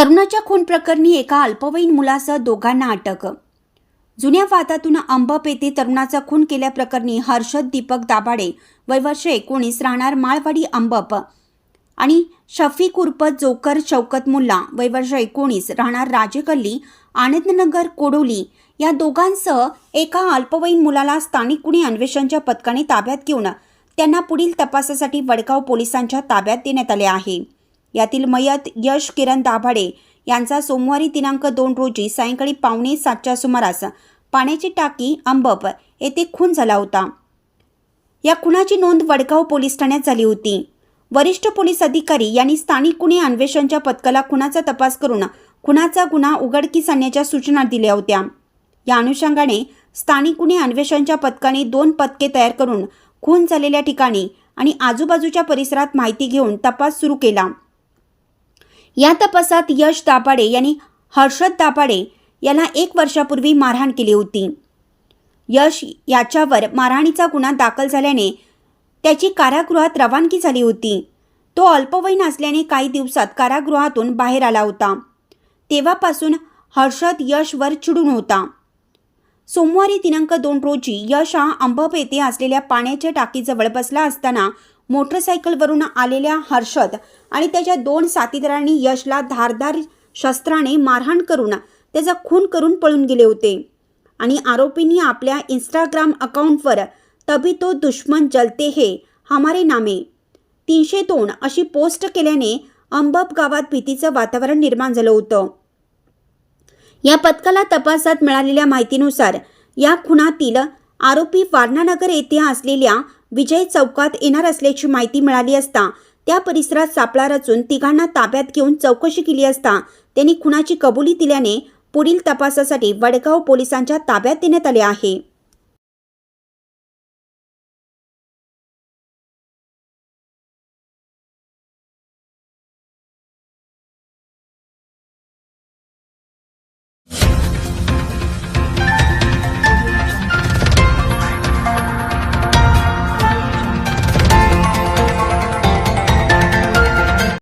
तरुणाच्या खून प्रकरणी एका अल्पवयीन मुलासह दोघांना अटक. जुन्या वादातून अंबप येथे तरुणाचा खून केल्याप्रकरणी हर्षद दीपक दाभाडे वय वर्ष एकोणीस राहणार माळवाडी अंबप आणि शफीक उर्फ जोकर शौकत मुल्ला वय वर्ष एकोणीस राहणार राजेकल्ली आनंदनगर कोडोली या दोघांसह एका अल्पवयीन मुलाला स्थानिक कुणी अन्वेषणच्या पथकाने ताब्यात घेऊन त्यांना पुढील तपासासाठी वडगाव पोलिसांच्या ताब्यात देण्यात आले आहे. यातील मयत यश किरण दाभाडे यांचा सोमवारी दिनांक दोन रोजी सायंकाळी पावणे सातच्या सुमारास पाण्याची टाकी अंबप येथे खून झाला होता. या खुनाची नोंद वडगाव पोलीस ठाण्यात झाली होती. वरिष्ठ पोलीस अधिकारी यांनी स्थानिक गुन्हे अन्वेषणच्या पथकाला खुनाचा तपास करून खुनाचा गुन्हा उघडकीस आणण्याच्या सूचना दिल्या होत्या. या अनुषंगाने स्थानिक गुन्हे अन्वेषणच्या पथकाने दोन पथके तयार करून खून झालेल्या ठिकाणी आणि आजूबाजूच्या परिसरात माहिती घेऊन तपास सुरू केला. या तपासात यश दापाडे यांनी हर्षद तापाडे याला एक वर्षापूर्वी मारहाण केली होती. यश याच्यावर मारहाणीचा गुन्हा दाखल झाल्याने त्याची कारागृहात रवानगी झाली होती. तो अल्पवयीन असल्याने काही दिवसात कारागृहातून बाहेर आला होता. तेव्हापासून हर्षद यशवर चिडून होता. सोमवारी दिनांक दोन रोजी यश हा अंबप येथे असलेल्या पाण्याच्या टाकीजवळ बसला असताना मोटरसायकलवरून आलेल्या हर्षद आणि त्याच्या दोन साथीदारांनी यशला धारदार शस्त्राने मारहाण करून त्याचा खून करून पळून गेले होते. आणि आरोपींनी आपल्या इंस्टाग्राम अकाउंटवर तभी तो दुश्मन जलते हे हमारे नामे. तीनशे दोन अशी पोस्ट केल्याने अंबब गावात भीतीचं वातावरण निर्माण झालं होतं. या पथकाला तपासात मिळालेल्या माहितीनुसार या खुनातील आरोपी वारणानगर येथे असलेल्या विजय चौकात येणार असल्याची माहिती मिळाली असता त्या परिसरात सापळा रचून तिघांना ताब्यात घेऊन चौकशी केली असता त्यांनी खुनाची कबुली दिल्याने पुढील तपासासाठी वडगाव पोलिसांच्या ताब्यात देण्यात आले आहे.